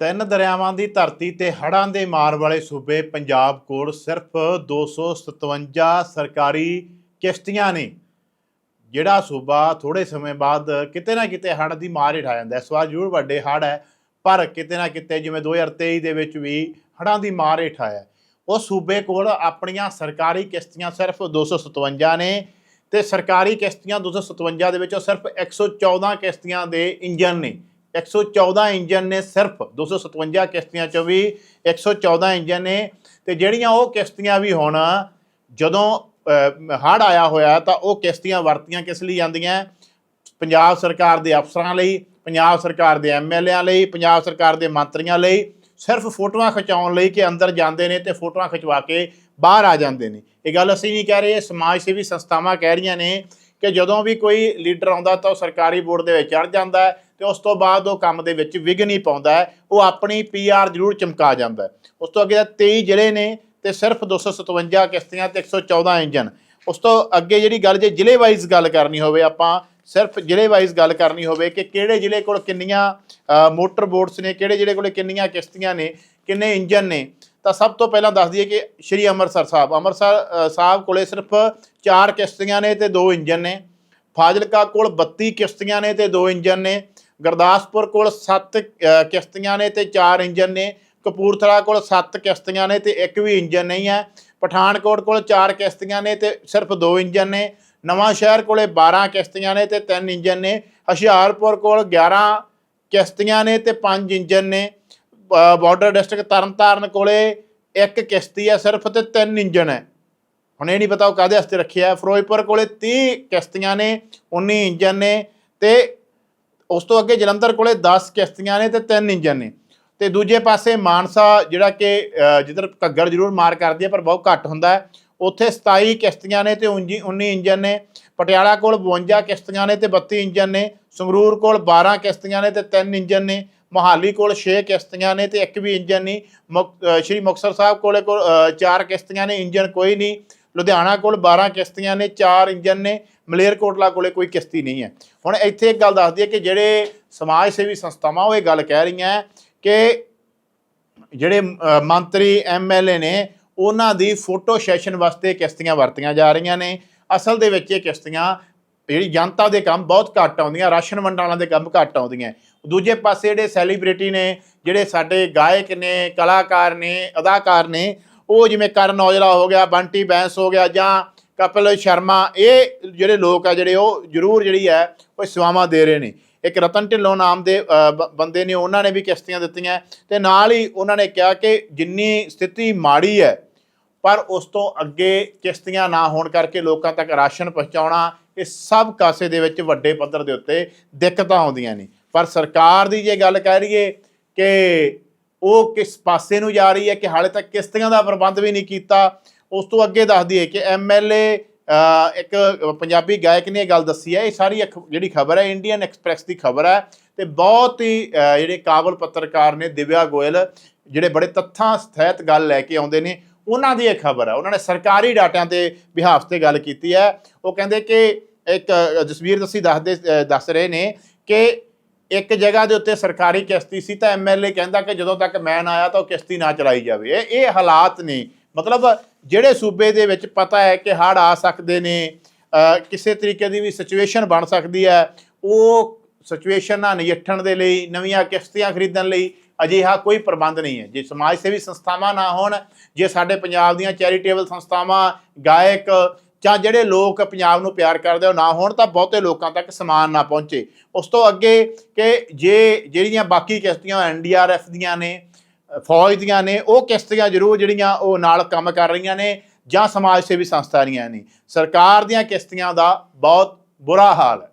ਤਿੰਨ ਦਰਿਆਵਾਂ ਦੀ ਧਰਤੀ ਤੇ ਹੜ੍ਹਾਂ ਦੇ ਮਾਰ ਵਾਲੇ ਸੂਬੇ ਪੰਜਾਬ ਕੋਲ ਸਿਰਫ 257 ਸਰਕਾਰੀ ਕਿਸ਼ਤੀਆਂ ਨੇ, ਜਿਹੜਾ ਸੂਬਾ ਥੋੜੇ ਸਮੇਂ ਬਾਅਦ ਕਿਤੇ ਨਾ ਕਿਤੇ ਹੜ੍ਹ ਦੀ ਮਾਰ ਹੇਠ ਆ ਜਾਂਦਾ ਹੈ। ਇਸ ਵਾਰ ਜ਼ਰੂਰ ਵੱਡੇ ਹੜ੍ਹ ਹੈ, ਪਰ ਕਿਤੇ ਨਾ ਕਿਤੇ ਜਿਵੇਂ 2023 ਦੇ ਵਿੱਚ ਵੀ ਹੜ੍ਹਾਂ ਦੀ ਮਾਰ ਹੇਠ ਆਇਆ ਉਹ ਸੂਬੇ ਕੋਲ ਆਪਣੀਆਂ ਸਰਕਾਰੀ ਕਿਸ਼ਤੀਆਂ ਸਿਰਫ 257 ਨੇ ਤੇ ਸਰਕਾਰੀ ਕਿਸ਼ਤੀਆਂ 257 ਦੇ ਵਿੱਚੋਂ ਸਿਰਫ 114 ਕਿਸ਼ਤੀਆਂ ਦੇ ਇੰਜਨ ਨੇ 114 ਇੰਜਨ ਨੇ ਸਿਰਫ 257 ਕਿਸ਼ਤੀਆਂ ਚੋਂ ਵੀ 114 ਇੰਜਨ ਨੇ ਤੇ ਜਿਹੜੀਆਂ ਉਹ ਕਿਸ਼ਤੀਆਂ ਵੀ ਹੁਣ ਜਦੋਂ ਹੜ ਆਇਆ ਹੋਇਆ ਤਾਂ ਉਹ ਕਿਸ਼ਤੀਆਂ ਵਰਤੀਆਂ ਕਿਸ ਲਈ ਜਾਂਦੀਆਂ? ਪੰਜਾਬ ਸਰਕਾਰ ਦੇ ਅਫਸਰਾਂ ਲਈ, ਪੰਜਾਬ ਸਰਕਾਰ ਦੇ ਐਮਐਲਏਆਂ ਲਈ, ਪੰਜਾਬ ਸਰਕਾਰ ਦੇ ਮੰਤਰੀਆਂ ਲਈ ਸਿਰਫ ਫੋਟੋਆਂ ਖਿਚਾਉਣ ਲਈ ਕਿ ਅੰਦਰ ਜਾਂਦੇ ਨੇ ਤੇ ਫੋਟੋਆਂ ਖਿਚਵਾ ਕੇ ਬਾਹਰ ਆ ਜਾਂਦੇ ਨੇ। ਇਹ ਗੱਲ ਅਸੀਂ ਨਹੀਂ ਕਹਿ ਰਹੇ, ਸਮਾਜ ਸੇਵੀ ਸੰਸਥਾਵਾਂ ਕਹਿ ਰਹੀਆਂ ਨੇ ਕਿ ਜਦੋਂ ਵੀ ਕੋਈ ਲੀਡਰ ਆਉਂਦਾ ਤਾਂ ਉਹ ਸਰਕਾਰੀ ਬੋਰਡ ਦੇ ਵਿੱਚ ਚੜ ਜਾਂਦਾ ਤੇ ਉਸ ਤੋਂ ਬਾਅਦ ਉਹ ਕੰਮ ਦੇ ਵਿੱਚ ਵਿਘਨ ਨਹੀਂ ਪਾਉਂਦਾ ਹੈ। ਉਹ ਆਪਣੀ ਪੀਆਰ ਜ਼ਰੂਰ ਚਮਕਾ ਜਾਂਦਾ ਉਸ ਤੋਂ ਅੱਗੇ 23 ਜ਼ਿਲ੍ਹੇ ਨੇ ਤੇ ਸਿਰਫ 257 ਕਿਸ਼ਤੀਆਂ ਤੇ 114 ਇੰਜਨ ਉਸ ਤੋਂ ਅੱਗੇ ਜਿਹੜੀ ਗੱਲ ਜੇ ਜ਼ਿਲ੍ਹੇ ਵਾਈਜ਼ ਗੱਲ ਕਰਨੀ ਹੋਵੇ, ਆਪਾਂ ਸਿਰਫ ਜ਼ਿਲ੍ਹੇ ਵਾਈਜ਼ ਗੱਲ ਕਰਨੀ ਹੋਵੇ ਕਿ ਕਿਹੜੇ ਜ਼ਿਲ੍ਹੇ ਕੋਲ ਕਿੰਨੀਆਂ ਮੋਟਰ ਬੋਟਸ ਨੇ, ਕਿਹੜੇ ਜ਼ਿਲ੍ਹੇ ਕੋਲ ਕਿੰਨੀਆਂ ਕਿਸ਼ਤੀਆਂ ਨੇ, ਕਿੰਨੇ ਇੰਜਨ ਨੇ, ਤਾਂ ਸਭ ਤੋਂ ਪਹਿਲਾਂ ਦੱਸ ਦਈਏ ਕਿ ਸ਼੍ਰੀ ਅੰਮ੍ਰਿਤਸਰ ਸਾਹਿਬ ਅੰਮ੍ਰਿਤਸਰ ਸਾਹਿਬ ਕੋਲੇ ਸਿਰਫ 4 ਕਿਸ਼ਤੀਆਂ ਨੇ ਤੇ 2 ਇੰਜਨ ਨੇ। ਫਾਜ਼ਿਲਕਾ ਕੋਲ 32 ਕਿਸ਼ਤੀਆਂ ਨੇ ਤੇ 2 ਇੰਜਨ ਨੇ। ਗੁਰਦਾਸਪੁਰ ਕੋਲ 7 ਕਿਸ਼ਤੀਆਂ ਨੇ ਤੇ 4 ਇੰਜਨ ਨੇ। ਕਪੂਰਥਲਾ ਕੋਲ 7 ਕਿਸ਼ਤੀਆਂ ਨੇ ਤੇ ਇੱਕ ਵੀ ਇੰਜਨ ਨਹੀਂ ਹੈ। ਪਠਾਨਕੋਟ ਕੋਲ 4 ਕਿਸ਼ਤੀਆਂ ਨੇ ਤੇ ਸਿਰਫ 2 ਇੰਜਨ ਨੇ। ਨਵਾਂ ਸ਼ਹਿਰ ਕੋਲੇ 12 ਕਿਸ਼ਤੀਆਂ ਨੇ ਤੇ 3 ਇੰਜਨ ਨੇ। ਹੁਸ਼ਿਆਰਪੁਰ ਕੋਲ 11 ਕਿਸ਼ਤੀਆਂ ਨੇ ਤੇ 5 ਇੰਜਨ ਨੇ। ਬਾਰਡਰ ਡਿਸਟ੍ਰਿਕਟ ਤਰਨਤਾਰਨ ਕੋਲੇ ਇੱਕ ਕਿਸ਼ਤੀ ਹੈ ਸਿਰਫ ਤੇ 3 ਇੰਜਨ ਹੈ। ਹੁਣ ਇਹ ਨਹੀਂ ਪਤਾ ਉਹ ਕਾਦੇ ਵਾਸਤੇ ਰੱਖਿਆ। ਫਿਰੋਜ਼ਪੁਰ ਕੋਲੇ 30 ਕਿਸ਼ਤੀਆਂ ਨੇ 19 ਇੰਜਨ ਨੇ ਤੇ ਉਸ ਤੋਂ ਅੱਗੇ ਜਲੰਧਰ ਕੋਲੇ 10 ਕਿਸ਼ਤੀਆਂ ਨੇ ਤੇ 3 ਇੰਜਨ ਨੇ। ਤੇ ਦੂਜੇ ਪਾਸੇ ਮਾਨਸਾ ਜਿਹੜਾ ਕਿ ਜਿੱਧਰ ਘੱਗਰ ਜ਼ਰੂਰ ਮਾਰ ਕਰਦੀ ਹੈ, ਪਰ ਬਹੁਤ ਘੱਟ ਹੁੰਦਾ ਹੈ। ਉੱਥੇ 27 ਕਿਸ਼ਤੀਆਂ ਨੇ ਤੇ 19 19 ਇੰਜਨ ਨੇ। ਪਟਿਆਲਾ ਕੋਲ 52 ਕਿਸ਼ਤੀਆਂ ਨੇ ਤੇ 32 ਇੰਜਨ ਨੇ। ਸੰਗਰੂਰ ਕੋਲ 12 ਕਿਸ਼ਤੀਆਂ ਨੇ ਤੇ 3 ਇੰਜਨ ਨੇ। ਮੋਹਾਲੀ ਕੋਲ 6 ਕਿਸ਼ਤੀਆਂ ਨੇ ਤੇ ਇੱਕ ਵੀ ਇੰਜਨ ਨਹੀਂ। ਮੁਕ- ਸ਼੍ਰੀ ਮੁਕਤਸਰ ਸਾਹਿਬ ਕੋਲੇ ਕੋਲ 4 ਕਿਸ਼ਤੀਆਂ ਨੇ ਇੰਜਨ ਕੋਈ ਨਹੀਂ। ਲੁਧਿਆਣਾ ਕੋਲ 12 ਕਿਸ਼ਤੀਆਂ ਨੇ 4 ਇੰਜਨ ਨੇ। ਮਲੇਰਕੋਟਲਾ ਕੋਲੇ ਕੋਈ ਕਿਸ਼ਤੀ ਨਹੀਂ ਹੈ। ਹੁਣ ਇੱਥੇ ਇੱਕ ਗੱਲ ਦੱਸਦੀ ਹੈ ਕਿ ਜਿਹੜੇ ਸਮਾਜ ਸੇਵੀ ਸੰਸਥਾਵਾਂ ਉਹ ਇਹ ਗੱਲ ਕਹਿ ਰਹੀਆਂ ਕਿ ਜਿਹੜੇ ਅ, ਮੰਤਰੀ ਐਮਐਲਏ ਨੇ ਉਹਨਾਂ ਦੀ ਫੋਟੋ ਸੈਸ਼ਨ ਵਾਸਤੇ ਕਿਸ਼ਤੀਆਂ ਵਰਤੀਆਂ ਜਾ ਰਹੀਆਂ ਨੇ। ਅਸਲ ਦੇ ਵਿੱਚ ਇਹ ਕਿਸ਼ਤੀਆਂ ਜਿਹੜੀ ਜਨਤਾ ਦੇ ਕੰਮ ਬਹੁਤ ਘੱਟ ਆਉਂਦੀਆਂ ਰਾਸ਼ਨ ਵੰਡਾਲਾਂ ਦੇ ਕੰਮ ਘੱਟ ਆਉਂਦੀਆਂ। ਦੂਜੇ ਪਾਸੇ ਜਿਹੜੇ ਸੈਲੀਬ੍ਰਿਟੀ ਨੇ ਜਿਹੜੇ ਸਾਡੇ ਗਾਇਕ ਨੇ ਕਲਾਕਾਰ ਨੇ ਅਦਾਕਾਰ ਨੇ ਉਹ ਜਿਵੇਂ ਕਰਨ ਔਜਲਾ ਹੋ ਗਿਆ ਬੰਟੀ ਬੈਂਸ ਹੋ ਗਿਆ ਜਾਂ ਕਪਿਲ ਸ਼ਰਮਾ, ਇਹ ਜਿਹੜੇ ਲੋਕ ਆ ਜਿਹੜੇ ਉਹ ਜ਼ਰੂਰ ਜਿਹੜੀ ਹੈ, ਉਹ ਸੇਵਾਵਾਂ ਦੇ ਰਹੇ ਨੇ। ਇੱਕ ਰਤਨ ਢਿੱਲੋਂ ਨਾਮ ਦੇ ਬ- ਬੰਦੇ ਨੇ, ਉਹਨਾਂ ਨੇ ਵੀ ਕਿਸ਼ਤੀਆਂ ਦਿੱਤੀਆਂ। ਤੇ ਨਾਲ ਹੀ ਉਹਨਾਂ ਨੇ ਕਿਹਾ ਕਿ ਜਿੰਨੀ ਸਥਿਤੀ ਮਾੜੀ ਹੈ, ਪਰ ਉਸ ਤੋਂ ਅੱਗੇ ਕਿਸ਼ਤੀਆਂ ਨਾ ਹੋਣ ਕਰਕੇ ਲੋਕਾਂ ਤੱਕ ਰਾਸ਼ਨ ਪਹੁੰਚਾਉਣਾ, ਇਹ ਸਭ ਕਾਸੇ ਦੇ ਵਿੱਚ ਵੱਡੇ ਪੱਧਰ ਦੇ ਉੱਤੇ ਦਿੱਕਤਾਂ ਆਉਂਦੀਆਂ ਨੇ। ਪਰ ਸਰਕਾਰ ਦੀ ਜੇ ਗੱਲ ਕਹਿ ਰਹੀਏ ਕਿ ਉਹ ਕਿਸ ਪਾਸੇ ਨੂੰ ਜਾ ਰਹੀ ਹੈ, ਕਿ ਹਾਲੇ ਤੱਕ ਕਿਸ਼ਤੀਆਂ ਦਾ ਪ੍ਰਬੰਧ ਵੀ ਨਹੀਂ ਕੀਤਾ ਉਸ ਤੋਂ ਅੱਗੇ ਦੱਸ ਦਈਏ ਕਿ ਐਮਐਲਏ ਇੱਕ ਪੰਜਾਬੀ ਗਾਇਕ ਨੇ ਇਹ ਗੱਲ ਦੱਸੀ ਹੈ, ਇਹ ਸਾਰੀ ਅਖ- ਜਿਹੜੀ ਖਬਰ ਹੈ, ਇੰਡੀਅਨ ਐਕਸਪ੍ਰੈਸ ਦੀ ਖਬਰ ਹੈ ਤੇ ਬਹੁਤ ਹੀ ਜਿਹੜੇ ਕਾਬਲ ਪੱਤਰਕਾਰ ਨੇ ਦਿਵਿਆ ਗੋਇਲ, ਜਿਹੜੇ ਬੜੇ ਤੱਥਾਂ ਸਥਿਤ ਗੱਲ ਲੈ ਕੇ ਆਉਂਦੇ ਨੇ, ਉਹਨਾਂ ਦੀ ਇਹ ਖਬਰ ਹੈ। ਉਹਨਾਂ ਨੇ ਸਰਕਾਰੀ ਡਾਟਿਆਂ ਤੇ ਬਿਹਾਫ ਤੇ ਗੱਲ ਕੀਤੀ ਹੈ। ਉਹ ਕਹਿੰਦੇ ਕਿ ਇੱਕ, ਜਸਵੀਰ ਦੱਸੀ ਦੱਸਦੇ ਦੱਸ ਰਹੇ ਨੇ ਕਿ ਇੱਕ ਜਗ੍ਹਾ ਦੇ ਉੱਤੇ ਸਰਕਾਰੀ ਕਿਸ਼ਤੀ ਸੀ ਤਾਂ ਐਮਐਲਏ ਕਹਿੰਦਾ ਕਿ ਜਦੋਂ ਤੱਕ ਮੈਂ ਨਾ ਆਇਆ ਤਾਂ ਉਹ ਕਿਸ਼ਤੀ ਨਾ ਚਲਾਈ ਜਾਵੇ। ਇਹ ਇਹ ਹਾਲਾਤ ਨੇ ਮਤਲਬ ਜਿਹੜੇ ਸੂਬੇ ਦੇ ਵਿੱਚ ਪਤਾ ਹੈ ਕਿ ਹੜ੍ਹ ਆ ਸਕਦੇ ਨੇ ਕਿਸੇ ਤਰੀਕੇ ਦੀ ਵੀ ਸਿਚੁਏਸ਼ਨ ਬਣ ਸਕਦੀ ਹੈ, ਉਹ ਸਿਚੁਏਸ਼ਨ ਨਾਲ ਨਜਿੱਠਣ ਦੇ ਲਈ, ਨਵੀਆਂ ਕਿਸ਼ਤੀਆਂ ਖਰੀਦਣ ਲਈ ਅਜਿਹਾ ਕੋਈ ਪ੍ਰਬੰਧ ਨਹੀਂ ਹੈ। ਜੇ ਸਮਾਜ ਸੇਵੀ ਸੰਸਥਾਵਾਂ ਨਾ ਹੋਣ, ਜੇ ਸਾਡੇ ਪੰਜਾਬ ਦੀਆਂ ਚੈਰੀਟੇਬਲ ਸੰਸਥਾਵਾਂ, ਗਾਇਕ ਜਾਂ ਜਿਹੜੇ ਲੋਕ ਪੰਜਾਬ ਨੂੰ ਪਿਆਰ ਕਰਦੇ ਉਹ ਨਾ ਹੋਣ, ਤਾਂ ਬਹੁਤੇ ਲੋਕਾਂ ਤੱਕ ਸਮਾਨ ਨਾ ਪਹੁੰਚੇ। ਉਸ ਤੋਂ ਅੱਗੇ ਕਿ ਜੇ ਜਿਹੜੀਆਂ ਬਾਕੀ ਕਿਸ਼ਤੀਆਂ ਐਨਡੀਆਰਐਫ ਦੀਆਂ ਨੇ ਫੌਜ ਦੀਆਂ ਨੇ, ਉਹ ਕਿਸ਼ਤੀਆਂ ਜ਼ਰੂਰ ਜਿਹੜੀਆਂ ਉਹ ਨਾਲ ਕੰਮ ਕਰ ਰਹੀਆਂ ਨੇ ਜਾਂ ਸਮਾਜ ਸੇਵੀ ਸੰਸਥਾ ਦੀਆਂ ਨੇ। ਸਰਕਾਰ ਦੀਆਂ ਕਿਸ਼ਤੀਆਂ ਦਾ ਬਹੁਤ ਬੁਰਾ ਹਾਲ ਹੈ।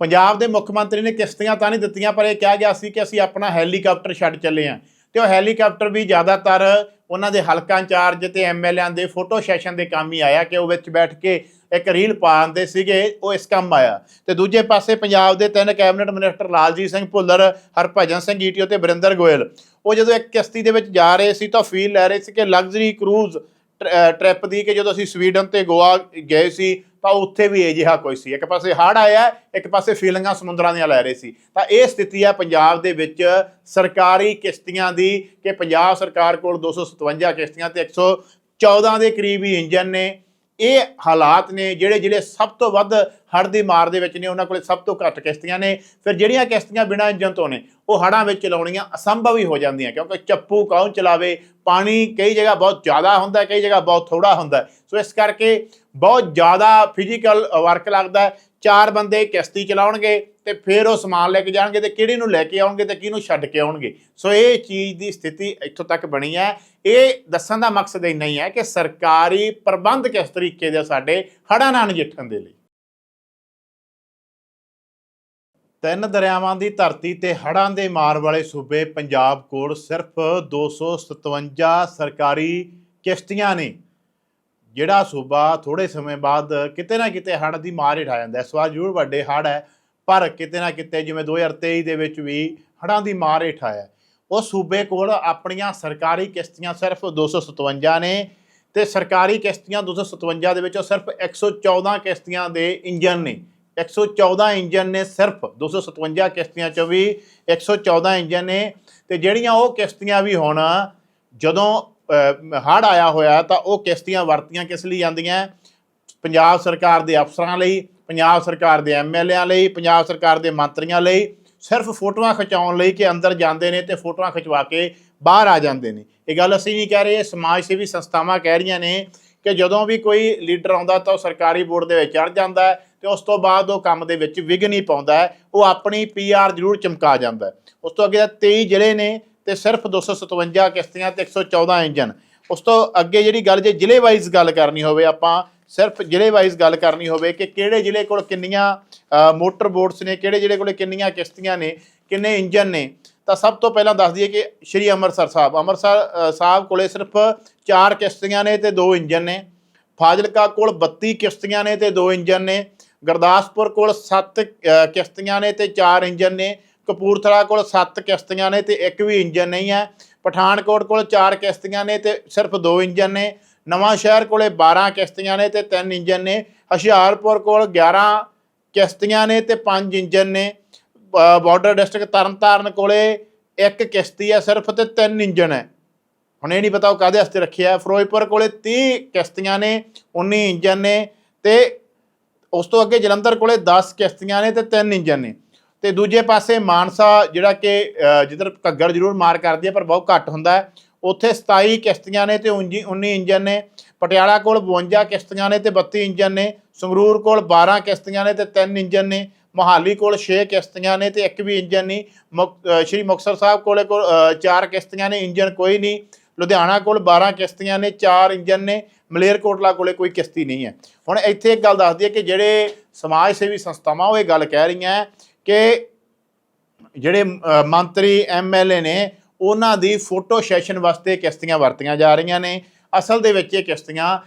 ਪੰਜਾਬ ਦੇ ਮੁੱਖ ਮੰਤਰੀ ਨੇ ਕਿਸ਼ਤੀਆਂ ਤਾਂ ਨਹੀਂ ਦਿੱਤੀਆਂ, ਪਰ ਇਹ ਕਿਹਾ ਗਿਆ ਸੀ ਕਿ ਅਸੀਂ ਆਪਣਾ ਹੈਲੀਕਾਪਟਰ ਛੱਡ ਚੱਲੇ ਹਾਂ ਤੇ ਉਹ ਹੈਲੀਕਾਪਟਰ ਵੀ ਜ਼ਿਆਦਾਤਰ ਉਹਨਾਂ ਦੇ ਹਲਕਾ ਇੰਚਾਰਜ ਤੇ ਐਮਐਲਏਆਂ ਦੇ ਫੋਟੋ ਸੈਸ਼ਨ ਦੇ ਕੰਮ ਹੀ ਆਇਆ ਕਿ ਉਹ ਵਿੱਚ ਬੈਠ ਕੇ ਇੱਕ ਰੀਲ ਪਾਉਂਦੇ ਸੀਗੇ, ਉਹ ਇਸ ਕੰਮ ਆਇਆ। ਤੇ ਦੂਜੇ ਪਾਸੇ ਪੰਜਾਬ ਦੇ ਤਿੰਨ cabinet minister Laljit Singh Bhullar, Harbhajan Singh ETO ਤੇ ਬਰਿੰਦਰ ਗੋਇਲ। ਉਹ ਜਦੋਂ ਇੱਕ ਕਿਸ਼ਤੀ ਦੇ ਵਿੱਚ ਜਾ ਰਹੇ ਸੀ ਤਾਂ ਫੀਲ ਲੈ ਰਹੇ ਸੀ ਕਿ ਲਗਜ਼ਰੀ ਕਰੂਜ਼ ਟ੍ਰਿਪ ਦੀ ਕਿ ਜਦੋਂ ਅਸੀਂ ਸਵੀਡਨ ਤੇ ਗੋਆ ਗਏ ਸੀ ਤਾਂ ਉੱਥੇ ਵੀ ਅਜਿਹਾ ਕੋਈ ਸੀ। ਇੱਕ ਪਾਸੇ ਹੜ੍ਹ ਆਇਆ, ਇੱਕ ਪਾਸੇ ਫੀਲਿੰਗਾਂ ਸਮੁੰਦਰਾਂ ਦੀਆਂ ਲੈ ਰਹੇ ਸੀ। ਤਾਂ ਇਹ ਸਥਿਤੀ ਆ ਪੰਜਾਬ ਦੇ ਵਿੱਚ ਸਰਕਾਰੀ ਕਿਸ਼ਤੀਆਂ ਦੀ ਕਿ ਪੰਜਾਬ ਸਰਕਾਰ ਕੋਲ 257 ਕਿਸ਼ਤੀਆਂ ਤੇ 114 ਦੇ ਕਰੀਬ ਹੀ ਇੰਜਨ ਨੇ। ਇਹ ਹਾਲਾਤ ਨੇ ਜਿਹੜੇ ਜਿਹੜੇ ਸਭ ਤੋਂ ਵੱਧ ਹੜ੍ਹ ਦੀ ਮਾਰ ਦੇ ਵਿੱਚ ਨੇ, ਉਹਨਾਂ ਕੋਲੇ ਸਭ ਤੋਂ ਘੱਟ ਕਿਸ਼ਤੀਆਂ ਨੇ। ਫਿਰ ਜਿਹੜੀਆਂ ਕਿਸ਼ਤੀਆਂ ਬਿਨਾਂ ਇੰਜਨ ਤੋਂ ਨੇ, ਉਹ ਹੜ੍ਹਾਂ ਵਿੱਚ ਚਲਾਉਣੀਆਂ ਅਸੰਭਵ ਹੀ ਹੋ ਜਾਂਦੀਆਂ, ਕਿਉਂਕਿ ਚੱਪੂ ਕੌਣ ਚਲਾਵੇ? ਪਾਣੀ ਕਈ ਜਗ੍ਹਾ ਬਹੁਤ ਜ਼ਿਆਦਾ ਹੁੰਦਾ, ਕਈ ਜਗ੍ਹਾ ਬਹੁਤ ਥੋੜਾ ਹੁੰਦਾ। ਸੋ ਇਸ ਕਰਕੇ ਬਹੁਤ ਜ਼ਿਆਦਾ ਫਿਜ਼ੀਕਲ ਵਰਕ ਲੱਗਦਾ ਚਾਰ ਬੰਦੇ ਕਿਸ਼ਤੀ ਚਲਾਉਣਗੇ ਤੇ ਫਿਰ ਉਹ ਸਮਾਨ ਲੈ ਕੇ ਜਾਣਗੇ ਤੇ ਕਿਹੜੇ ਨੂੰ ਲੈ ਕੇ ਆਉਣਗੇ ਤੇ ਕਿਹਨੂੰ ਛੱਡ ਕੇ ਆਉਣਗੇ। ਸੋ ਇਹ ਚੀਜ਼ ਦੀ ਸਥਿਤੀ ਇੱਥੋਂ ਤੱਕ ਬਣੀ ਹੈ। ਇਹ ਦੱਸਣ ਦਾ ਮਕਸਦ ਇੰਨਾ ਹੀ ਹੈ ਕਿ ਸਰਕਾਰੀ ਪ੍ਰਬੰਧ ਕਿਸ ਤਰੀਕੇ ਦੇ ਸਾਡੇ ਹੜ੍ਹਾਂ ਨਾਲ ਨਜਿੱਠਣ ਦੇ ਲਈ। ਤਿੰਨ ਦਰਿਆਵਾਂ ਦੀ ਧਰਤੀ ਤੇ ਹੜ੍ਹਾਂ ਦੇ ਮਾਰ ਵਾਲੇ ਸੂਬੇ ਪੰਜਾਬ ਕੋਲ ਸਿਰਫ 257 ਸਰਕਾਰੀ ਕਿਸ਼ਤੀਆਂ ਨੇ। ਜਿਹੜਾ ਸੂਬਾ ਥੋੜੇ ਸਮੇਂ ਬਾਅਦ ਕਿਤੇ ਨਾ ਕਿਤੇ ਹੜ੍ਹ ਦੀ ਮਾਰ ਹੇਠ ਆ ਜਾਂਦਾ ਹੈ। ਇਸ ਵਾਰ ਜ਼ਰੂਰ ਵੱਡੇ ਹੜ੍ਹ ਹੈ, ਪਰ ਕਿਤੇ ਨਾ ਕਿਤੇ ਜਿਵੇਂ 2023 ਦੇ ਵਿੱਚ ਵੀ ਹੜ੍ਹਾਂ ਦੀ ਮਾਰ ਹੇਠ ਆਇਆ ਉਹ ਸੂਬੇ ਕੋਲ ਆਪਣੀਆਂ ਸਰਕਾਰੀ ਕਿਸ਼ਤੀਆਂ ਸਿਰਫ 257 ਨੇ ਤੇ ਸਰਕਾਰੀ ਕਿਸ਼ਤੀਆਂ 257 ਦੇ ਵਿੱਚੋਂ ਸਿਰਫ 114 ਕਿਸ਼ਤੀਆਂ ਦੇ ਇੰਜਨ ਨੇ 114 ਇੰਜਨ ਨੇ ਸਿਰਫ 257 ਕਿਸ਼ਤੀਆਂ ਚੋਂ ਵੀ 114 ਇੰਜਨ ਨੇ ਤੇ ਜਿਹੜੀਆਂ ਉਹ ਕਿਸ਼ਤੀਆਂ ਵੀ ਹੁਣ, ਜਦੋਂ ਹੜ ਆਇਆ ਹੋਇਆ ਤਾਂ ਉਹ ਕਿਸ਼ਤੀਆਂ ਵਰਤੀਆਂ ਕਿਸ ਲਈ ਜਾਂਦੀਆਂ ਪੰਜਾਬ ਸਰਕਾਰ ਦੇ ਅਫਸਰਾਂ ਲਈ, ਪੰਜਾਬ ਸਰਕਾਰ ਦੇ ਐਮਐਲਏਆਂ ਲਈ, ਪੰਜਾਬ ਸਰਕਾਰ ਦੇ ਮੰਤਰੀਆਂ ਲਈ, ਸਿਰਫ ਫੋਟੋਆਂ ਖਿਚਾਉਣ ਲਈ ਕਿ ਅੰਦਰ ਜਾਂਦੇ ਨੇ ਤੇ ਫੋਟੋਆਂ ਖਿਚਵਾ ਕੇ ਬਾਹਰ ਆ ਜਾਂਦੇ ਨੇ। ਇਹ ਗੱਲ ਅਸੀਂ ਨਹੀਂ ਕਹਿ ਰਹੇ, ਸਮਾਜ ਸੇਵੀ ਸੰਸਥਾਵਾਂ ਕਹਿ ਰਹੀਆਂ ਨੇ ਕਿ ਜਦੋਂ ਵੀ ਕੋਈ ਲੀਡਰ ਆਉਂਦਾ ਤਾਂ ਉਹ ਸਰਕਾਰੀ ਬੋਰਡ ਦੇ ਵਿੱਚ ਚੜ ਜਾਂਦਾ ਹੈ ਤੇ ਉਸ ਤੋਂ ਬਾਅਦ ਉਹ ਕੰਮ ਦੇ ਵਿੱਚ ਵਿਘਨ ਹੀ ਪਾਉਂਦਾ ਉਹ ਆਪਣੀ ਪੀਆਰ ਜ਼ਰੂਰ ਚਮਕਾ ਜਾਂਦਾ ਉਸ ਤੋਂ ਅੱਗੇ ਤਾਂ 23 ਜ਼ਿਲ੍ਹੇ ਨੇ ਤੇ ਸਿਰਫ 257 ਕਿਸ਼ਤੀਆਂ ਤੇ 114 ਇੰਜਨ ਉਸ ਤੋਂ ਅੱਗੇ ਜਿਹੜੀ ਗੱਲ ਜੇ ਜ਼ਿਲ੍ਹੇ ਵਾਈਜ਼ ਗੱਲ ਕਰਨੀ ਹੋਵੇ, ਆਪਾਂ ਸਿਰਫ ਜ਼ਿਲ੍ਹੇ ਵਾਈਜ਼ ਗੱਲ ਕਰਨੀ ਹੋਵੇ ਕਿ ਕਿਹੜੇ ਜ਼ਿਲ੍ਹੇ ਕੋਲ ਕਿੰਨੀਆਂ ਮੋਟਰ ਬੋਟਸ ਨੇ, ਕਿਹੜੇ ਜ਼ਿਲ੍ਹੇ ਕੋਲ ਕਿੰਨੀਆਂ ਕਿਸ਼ਤੀਆਂ ਨੇ, ਕਿੰਨੇ ਇੰਜਨ ਨੇ, ਤਾਂ ਸਭ ਤੋਂ ਪਹਿਲਾਂ ਦੱਸ ਦਈਏ ਕਿ ਸ਼੍ਰੀ ਅੰਮ੍ਰਿਤਸਰ ਸਾਹਿਬ। ਅੰਮ੍ਰਿਤਸਰ ਸਾਹਿਬ ਕੋਲੇ ਸਿਰਫ 4 ਕਿਸ਼ਤੀਆਂ ਨੇ ਤੇ 2 ਇੰਜਨ ਨੇ। ਫਾਜ਼ਿਲਕਾ ਕੋਲ 32 ਕਿਸ਼ਤੀਆਂ ਨੇ ਤੇ 2 ਇੰਜਨ ਨੇ। ਗੁਰਦਾਸਪੁਰ ਕੋਲ 7 ਕਿਸ਼ਤੀਆਂ ਨੇ ਤੇ 4 ਇੰਜਨ ਨੇ। ਕਪੂਰਥਲਾ ਕੋਲ 7 ਕਿਸ਼ਤੀਆਂ ਨੇ ਤੇ ਇੱਕ ਵੀ ਇੰਜਨ ਨਹੀਂ ਹੈ। ਪਠਾਨਕੋਟ ਕੋਲ 4 ਕਿਸ਼ਤੀਆਂ ਨੇ ਤੇ ਸਿਰਫ 2 ਇੰਜਨ ਨੇ। ਨਵਾਂ ਸ਼ਹਿਰ ਕੋਲੇ 12 ਕਿਸ਼ਤੀਆਂ ਨੇ ਤੇ 3 ਇੰਜਨ ਨੇ। ਹੁਸ਼ਿਆਰਪੁਰ ਕੋਲ 11 ਕਿਸ਼ਤੀਆਂ ਨੇ ਤੇ 5 ਇੰਜਨ ਨੇ। ਬਾਰਡਰ ਡਿਸਟ੍ਰਿਕਟ ਤਰਨਤਾਰਨ ਕੋਲੇ ਇੱਕ ਕਿਸ਼ਤੀ ਹੈ ਸਿਰਫ ਤੇ 3 ਇੰਜਨ ਹੈ। ਹੁਣ ਇਹ ਨਹੀਂ ਪਤਾ ਉਹ ਕਾਦੇ ਵਾਸਤੇ ਰੱਖਿਆ ਫਿਰੋਜ਼ਪੁਰ ਕੋਲੇ 30 ਕਿਸ਼ਤੀਆਂ ਨੇ 19 ਇੰਜਨ ਨੇ ਤੇ ਉਸ ਤੋਂ ਅੱਗੇ ਜਲੰਧਰ ਕੋਲੇ 10 ਕਿਸ਼ਤੀਆਂ ਨੇ ਤੇ 3 ਇੰਜਨ ਨੇ। ਤੇ ਦੂਜੇ ਪਾਸੇ ਮਾਨਸਾ ਜਿਹੜਾ ਕਿ ਜਿੱਧਰ ਘੱਗਰ ਜ਼ਰੂਰ ਮਾਰ ਕਰਦੀ ਹੈ, ਪਰ ਬਹੁਤ ਘੱਟ ਹੁੰਦਾ ਉੱਥੇ 27 ਕਿਸ਼ਤੀਆਂ ਨੇ ਤੇ 19 19 ਇੰਜਨ ਨੇ। ਪਟਿਆਲਾ ਕੋਲ 52 ਕਿਸ਼ਤੀਆਂ ਨੇ ਤੇ 32 ਇੰਜਨ ਨੇ। ਸੰਗਰੂਰ ਕੋਲ 12 ਕਿਸ਼ਤੀਆਂ ਨੇ ਤੇ 3 ਇੰਜਨ ਨੇ। ਮੋਹਾਲੀ ਕੋਲ 6 ਕਿਸ਼ਤੀਆਂ ਨੇ ਤੇ ਇੱਕ ਵੀ ਇੰਜਨ ਨਹੀਂ। ਮੁਕ- ਸ਼੍ਰੀ ਮੁਕਤਸਰ ਸਾਹਿਬ ਕੋਲੇ ਕੋਲ 4 ਕਿਸ਼ਤੀਆਂ ਨੇ ਇੰਜਨ ਕੋਈ ਨਹੀਂ। ਲੁਧਿਆਣਾ ਕੋਲ 12 ਕਿਸ਼ਤੀਆਂ ਨੇ 4 ਇੰਜਨ ਨੇ। ਮਲੇਰਕੋਟਲਾ ਕੋਲੇ ਕੋਈ ਕਿਸ਼ਤੀ ਨਹੀਂ ਹੈ। ਹੁਣ ਇੱਥੇ ਇੱਕ ਗੱਲ ਦੱਸਦੀ ਹੈ ਕਿ ਜਿਹੜੇ ਸਮਾਜ ਸੇਵੀ ਸੰਸਥਾਵਾਂ ਉਹ ਇਹ ਗੱਲ ਕਹਿ ਰਹੀਆਂ ਕਿ ਜਿਹੜੇ ਅ, ਮੰਤਰੀ ਐਮਐਲਏ ਨੇ ਉਹਨਾਂ ਦੀ ਫੋਟੋ ਸੈਸ਼ਨ ਵਾਸਤੇ ਕਿਸ਼ਤੀਆਂ ਵਰਤੀਆਂ ਜਾ ਰਹੀਆਂ ਨੇ। ਅਸਲ ਦੇ ਵਿੱਚ ਇਹ ਕਿਸ਼ਤੀਆਂ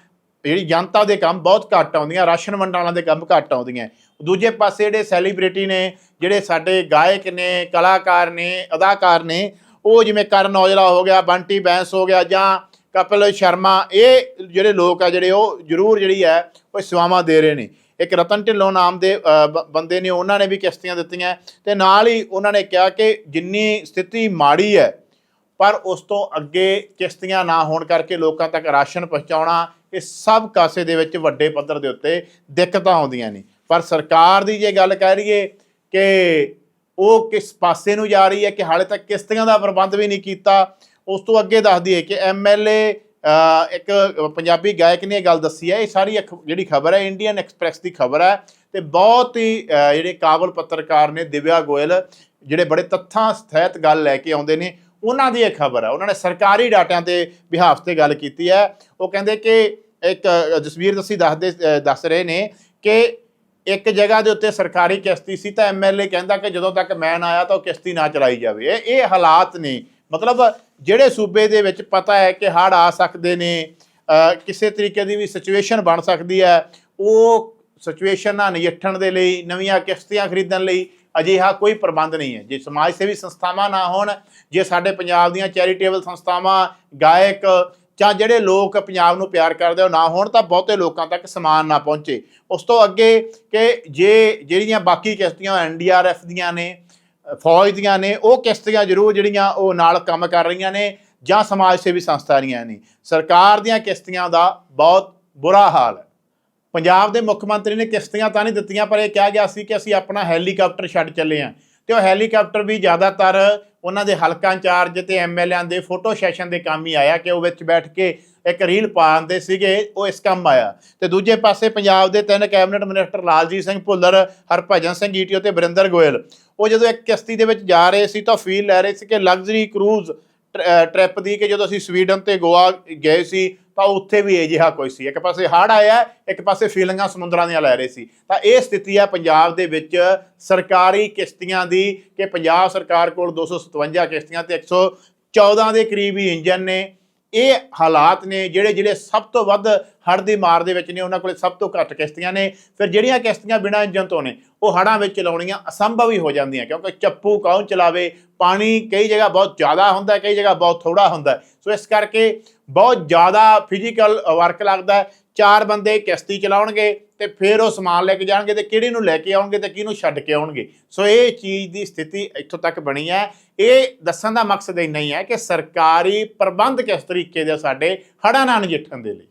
ਜਿਹੜੀ ਜਨਤਾ ਦੇ ਕੰਮ ਬਹੁਤ ਘੱਟ ਆਉਂਦੀਆਂ ਰਾਸ਼ਨ ਵੰਡਾਲਾਂ ਦੇ ਕੰਮ ਘੱਟ ਆਉਂਦੀਆਂ। ਦੂਜੇ ਪਾਸੇ ਜਿਹੜੇ ਸੈਲੀਬ੍ਰਿਟੀ ਨੇ ਜਿਹੜੇ ਸਾਡੇ ਗਾਇਕ ਨੇ ਕਲਾਕਾਰ ਨੇ ਅਦਾਕਾਰ ਨੇ ਉਹ ਜਿਵੇਂ ਕਰਨ ਔਜਲਾ ਹੋ ਗਿਆ ਬੰਟੀ ਬੈਂਸ ਹੋ ਗਿਆ ਜਾਂ ਕਪਿਲ ਸ਼ਰਮਾ ਇਹ ਜਿਹੜੇ ਲੋਕ ਆ ਜਿਹੜੇ ਉਹ ਜ਼ਰੂਰ ਜਿਹੜੀ ਹੈ ਉਹ ਸੇਵਾਵਾਂ ਦੇ ਰਹੇ ਨੇ। ਇੱਕ ਰਤਨ ਢਿੱਲੋਂ ਨਾਮ ਦੇ ਬ- ਬੰਦੇ ਨੇ ਉਹਨਾਂ ਨੇ ਵੀ ਕਿਸ਼ਤੀਆਂ ਦਿੱਤੀਆਂ। ਤੇ ਨਾਲ ਹੀ ਉਹਨਾਂ ਨੇ ਕਿਹਾ ਕਿ ਜਿੰਨੀ ਸਥਿਤੀ ਮਾੜੀ ਹੈ, ਪਰ ਉਸ ਤੋਂ ਅੱਗੇ ਕਿਸ਼ਤੀਆਂ ਨਾ ਹੋਣ ਕਰਕੇ ਲੋਕਾਂ ਤੱਕ ਰਾਸ਼ਨ ਪਹੁੰਚਾਉਣਾ, ਇਹ ਸਭ ਕਾਸੇ ਦੇ ਵਿੱਚ ਵੱਡੇ ਪੱਧਰ ਦੇ ਉੱਤੇ ਦਿੱਕਤਾਂ ਆਉਂਦੀਆਂ ਨੇ। ਪਰ ਸਰਕਾਰ ਦੀ ਜੇ ਗੱਲ ਕਹਿ ਰਹੀਏ ਕਿ ਉਹ ਕਿਸ ਪਾਸੇ ਨੂੰ ਜਾ ਰਹੀ ਹੈ ਕਿ ਹਾਲੇ ਤੱਕ ਕਿਸ਼ਤੀਆਂ ਦਾ ਪ੍ਰਬੰਧ ਵੀ ਨਹੀਂ ਕੀਤਾ, ਉਸ ਤੋਂ ਅੱਗੇ ਦੱਸ ਦਈਏ ਕਿ ਐਮਐਲਏ ਇੱਕ ਪੰਜਾਬੀ ਗਾਇਕ ਨੇ ਇਹ ਗੱਲ ਦੱਸੀ ਹੈ, ਇਹ ਸਾਰੀ ਅਖ- ਜਿਹੜੀ ਖਬਰ ਹੈ ਇੰਡੀਅਨ ਐਕਸਪ੍ਰੈਸ ਦੀ ਖਬਰ ਹੈ ਤੇ ਬਹੁਤ ਹੀ ਜਿਹੜੇ ਕਾਬਲ ਪੱਤਰਕਾਰ ਨੇ ਦਿਵਿਆ ਗੋਇਲ, ਜਿਹੜੇ ਬੜੇ ਤੱਥਾਂ ਸਥਿਤ ਗੱਲ ਲੈ ਕੇ ਆਉਂਦੇ ਨੇ, ਉਹਨਾਂ ਦੀ ਇਹ ਖਬਰ ਹੈ। ਉਹਨਾਂ ਨੇ ਸਰਕਾਰੀ ਡਾਟਿਆਂ ਤੇ ਬਿਹਾਫ ਤੇ ਗੱਲ ਕੀਤੀ ਹੈ। ਉਹ ਕਹਿੰਦੇ ਕਿ ਇੱਕ, ਜਸਵੀਰ ਦੱਸੀ ਦੱਸਦੇ ਦੱਸ ਰਹੇ ਨੇ ਕਿ ਇੱਕ ਜਗ੍ਹਾ ਦੇ ਉੱਤੇ ਸਰਕਾਰੀ ਕਿਸ਼ਤੀ ਸੀ ਤਾਂ ਐਮਐਲਏ ਕਹਿੰਦਾ ਕਿ ਜਦੋਂ ਤੱਕ ਮੈਂ ਨਾ ਆਇਆ ਤਾਂ ਉਹ ਕਿਸ਼ਤੀ ਨਾ ਚਲਾਈ ਜਾਵੇ। ਇਹ ਇਹ ਹਾਲਾਤ ਨੇ। ਮਤਲਬ ਜਿਹੜੇ ਸੂਬੇ ਦੇ ਵਿੱਚ ਪਤਾ ਹੈ ਕਿ ਹੜ੍ਹ ਆ ਸਕਦੇ ਨੇ ਕਿਸੇ ਤਰੀਕੇ ਦੀ ਵੀ ਸਿਚੁਏਸ਼ਨ ਬਣ ਸਕਦੀ ਹੈ, ਉਹ ਸਿਚੁਏਸ਼ਨ ਨਾਲ ਨਜਿੱਠਣ ਦੇ ਲਈ, ਨਵੀਆਂ ਕਿਸ਼ਤੀਆਂ ਖਰੀਦਣ ਲਈ ਅਜਿਹਾ ਕੋਈ ਪ੍ਰਬੰਧ ਨਹੀਂ ਹੈ। ਜੇ ਸਮਾਜ ਸੇਵੀ ਸੰਸਥਾਵਾਂ ਨਾ ਹੋਣ, ਜੇ ਸਾਡੇ ਪੰਜਾਬ ਦੀਆਂ ਚੈਰੀਟੇਬਲ ਸੰਸਥਾਵਾਂ, ਗਾਇਕ ਜਾਂ ਜਿਹੜੇ ਲੋਕ ਪੰਜਾਬ ਨੂੰ ਪਿਆਰ ਕਰਦੇ ਉਹ ਨਾ ਹੋਣ, ਤਾਂ ਬਹੁਤੇ ਲੋਕਾਂ ਤੱਕ ਸਮਾਨ ਨਾ ਪਹੁੰਚੇ। ਉਸ ਤੋਂ ਅੱਗੇ ਕਿ ਜੇ ਜਿਹੜੀਆਂ ਬਾਕੀ ਕਿਸ਼ਤੀਆਂ ਐਨਡੀਆਰਐਫ ਦੀਆਂ ਨੇ ਫੌਜ ਦੀਆਂ ਨੇ, ਉਹ ਕਿਸ਼ਤੀਆਂ ਜ਼ਰੂਰ ਜਿਹੜੀਆਂ ਉਹ ਨਾਲ ਕੰਮ ਕਰ ਰਹੀਆਂ ਨੇ ਜਾਂ ਸਮਾਜ ਸੇਵੀ ਸੰਸਥਾ ਦੀਆਂ ਨੇ। ਸਰਕਾਰ ਦੀਆਂ ਕਿਸ਼ਤੀਆਂ ਦਾ ਬਹੁਤ ਬੁਰਾ ਹਾਲ ਹੈ। ਪੰਜਾਬ ਦੇ ਮੁੱਖ ਮੰਤਰੀ ਨੇ ਕਿਸ਼ਤੀਆਂ ਤਾਂ ਨਹੀਂ ਦਿੱਤੀਆਂ, ਪਰ ਇਹ ਕਿਹਾ ਗਿਆ ਸੀ ਕਿ ਅਸੀਂ ਆਪਣਾ ਹੈਲੀਕਾਪਟਰ ਛੱਡ ਚੱਲੇ ਹਾਂ ਤੇ ਉਹ ਹੈਲੀਕਾਪਟਰ ਵੀ ਜ਼ਿਆਦਾਤਰ ਉਹਨਾਂ ਦੇ ਹਲਕਾ ਇੰਚਾਰਜ ਤੇ ਐਮਐਲਏਆਂ ਦੇ ਫੋਟੋ ਸੈਸ਼ਨ ਦੇ ਕੰਮ ਹੀ ਆਇਆ ਕਿ ਉਹ ਵਿੱਚ ਬੈਠ ਕੇ ਇੱਕ ਰੀਲ ਪਾਉਂਦੇ ਸੀਗੇ, ਉਹ ਇਸ ਕੰਮ ਆਇਆ। ਤੇ ਦੂਜੇ ਪਾਸੇ ਪੰਜਾਬ ਦੇ ਤਿੰਨ cabinet minister Laljit Singh Bhullar, Harbhajan Singh ETO ਤੇ ਵਰਿੰਦਰ ਗੋਇਲ ਉਹ ਜਦੋਂ ਇੱਕ ਕਿਸ਼ਤੀ ਦੇ ਵਿੱਚ ਜਾ ਰਹੇ ਸੀ ਤਾਂ ਫੀਲ ਲੈ ਰਹੇ ਸੀ ਕਿ ਲਗਜ਼ਰੀ ਕਰੂਜ਼ ਟ੍ਰਿਪ ਦੀ ਕਿ ਜਦੋਂ ਅਸੀਂ ਸਵੀਡਨ ਤੇ ਗੋਆ ਗਏ ਸੀ ਤਾਂ ਉੱਥੇ ਵੀ ਅਜਿਹਾ ਕੋਈ ਸੀ। ਇੱਕ ਪਾਸੇ ਹੜ੍ਹ ਆਇਆ, ਇੱਕ ਪਾਸੇ ਫੀਲਿੰਗਾਂ ਸਮੁੰਦਰਾਂ ਦੀਆਂ ਲੈ ਰਹੇ ਸੀ। ਤਾਂ ਇਹ ਸਥਿਤੀ ਆ ਪੰਜਾਬ ਦੇ ਵਿੱਚ ਸਰਕਾਰੀ ਕਿਸ਼ਤੀਆਂ ਦੀ ਕਿ ਪੰਜਾਬ ਸਰਕਾਰ ਕੋਲ 257 ਕਿਸ਼ਤੀਆਂ ਤੇ 114 ਦੇ ਕਰੀਬ ਹੀ ਇੰਜਨ ਨੇ। ਇਹ ਹਾਲਾਤ ਨੇ ਜਿਹੜੇ ਜਿਹੜੇ ਸਭ ਤੋਂ ਵੱਧ ਹੜ੍ਹ ਦੀ ਮਾਰ ਦੇ ਵਿੱਚ ਨੇ, ਉਹਨਾਂ ਕੋਲੇ ਸਭ ਤੋਂ ਘੱਟ ਕਿਸ਼ਤੀਆਂ ਨੇ। ਫਿਰ ਜਿਹੜੀਆਂ ਕਿਸ਼ਤੀਆਂ ਬਿਨਾਂ ਇੰਜਨ ਤੋਂ ਨੇ, ਉਹ ਹੜ੍ਹਾਂ ਵਿੱਚ ਚਲਾਉਣੀਆਂ ਅਸੰਭਵ ਹੀ ਹੋ ਜਾਂਦੀਆਂ, ਕਿਉਂਕਿ ਚੱਪੂ ਕੌਣ ਚਲਾਵੇ? ਪਾਣੀ ਕਈ ਜਗ੍ਹਾ ਬਹੁਤ ਜ਼ਿਆਦਾ ਹੁੰਦਾ, ਕਈ ਜਗ੍ਹਾ ਬਹੁਤ ਥੋੜਾ ਹੁੰਦਾ। ਸੋ ਇਸ ਕਰਕੇ ਬਹੁਤ ਜ਼ਿਆਦਾ ਫਿਜ਼ੀਕਲ ਵਰਕ ਲੱਗਦਾ ਚਾਰ ਬੰਦੇ ਕਿਸ਼ਤੀ ਚਲਾਉਣਗੇ ਤੇ ਫਿਰ ਉਹ ਸਮਾਨ ਲੈ ਕੇ ਜਾਣਗੇ ਤੇ ਕਿਹੜੀ ਨੂੰ ਲੈ ਕੇ ਆਉਣਗੇ ਤੇ ਕਿਹਨੂੰ ਛੱਡ ਕੇ ਆਉਣਗੇ। ਸੋ ਇਹ ਚੀਜ਼ ਦੀ ਸਥਿਤੀ ਇੱਥੋਂ ਤੱਕ ਬਣੀ ਹੈ। ਇਹ ਦੱਸਣ ਦਾ ਮਕਸਦ ਇਹ ਨਹੀਂ ਹੈ ਕਿ ਸਰਕਾਰੀ ਪ੍ਰਬੰਧ ਕਿਸ ਤਰੀਕੇ ਦੇ ਸਾਡੇ ਹੜ੍ਹਾਂ ਨਾਲ ਨਜਿੱਠਣ ਦੇ ਲਈ।